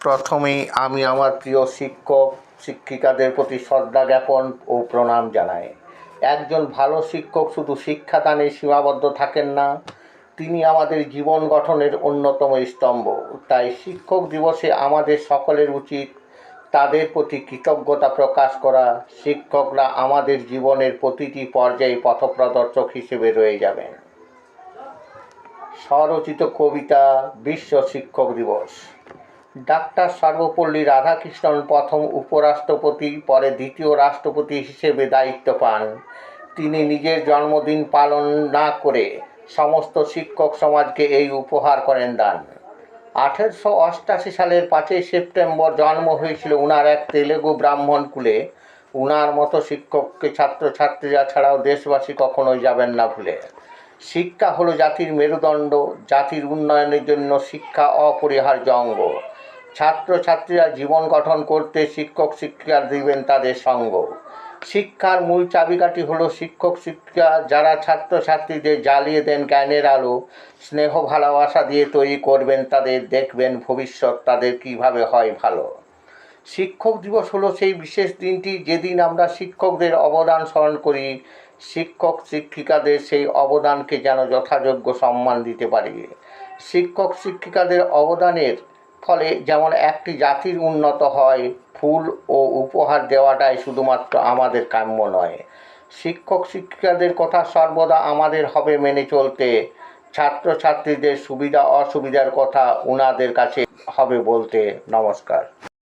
প্রথমেই আমি আমার প্রিয় শিক্ষক, শিক্ষিকাদের প্রতি শ্রদ্ধা জ্ঞাপন ও প্রণাম জানাই। একজন ভালো শিক্ষক শুধু শিক্ষাদানে সীমাবদ্ধ থাকেন না, তিনি আমাদের জীবন গঠনের অন্যতম স্তম্ভ। তাই শিক্ষক দিবসে আমাদের সকলের উচিত তাদের প্রতি কৃতজ্ঞতা প্রকাশ করা। শিক্ষকরা আমাদের জীবনের প্রতিটি পর্যায়ে পথপ্রদর্শক হিসেবে রয়ে যাবেন। স্বরচিত কবিতা বিশ্ব শিক্ষক দিবস। ডাক্তার সর্বপল্লী রাধাকৃষ্ণন প্রথম উপরাষ্ট্রপতি, পরে দ্বিতীয় রাষ্ট্রপতি হিসেবে দায়িত্ব পান। তিনি নিজের জন্মদিন পালন না করে সমস্ত শিক্ষক সমাজকে এই উপহার করেন দান। আঠেরোশো অষ্টাশি সালের পাঁচই সেপ্টেম্বর জন্ম হয়েছিল উনার এক তেলেগু ব্রাহ্মণ কুলে। উনার মতো শিক্ষককে ছাত্রছাত্রীরা ছাড়াও দেশবাসী কখনোই যাবেন না ভুলে। শিক্ষা হলো জাতির মেরুদণ্ড, জাতির উন্নয়নের জন্য শিক্ষা অপরিহার্য অঙ্গ। ছাত্রছাত্রীরা জীবন গঠন করতে শিক্ষক শিক্ষিকা দিবেন তাদের সঙ্গ। শিক্ষার মূল চাবিকাঠি হলো শিক্ষক শিক্ষিকা যারা ছাত্রছাত্রীদের জ্বালিয়ে দেন জ্ঞানের আলো, স্নেহ ভালোবাসা দিয়ে তৈরি করবেন তাদের দেখবেন ভবিষ্যৎ তাদের কীভাবে হয় ভালো। শিক্ষক দিবস হলো সেই বিশেষ দিনটি যেদিন আমরা শিক্ষকদের অবদান স্মরণ করি, শিক্ষক শিক্ষিকাদের সেই অবদানকে যেন যথাযোগ্য সম্মান দিতে পারি। শিক্ষক শিক্ষিকাদের অবদানের ফলে যেমন একটি জাতির উন্নত হয়, ফুল ও উপহার দেওয়াটাই শুধুমাত্র আমাদের কাম্য নয়। শিক্ষক, শিক্ষিকাদের কথা সর্বদা আমাদের হবে মেনে চলতে। ছাত্রছাত্রীদের সুবিধা অসুবিধার কথা উনাদের কাছে হবে বলতে নমস্কার।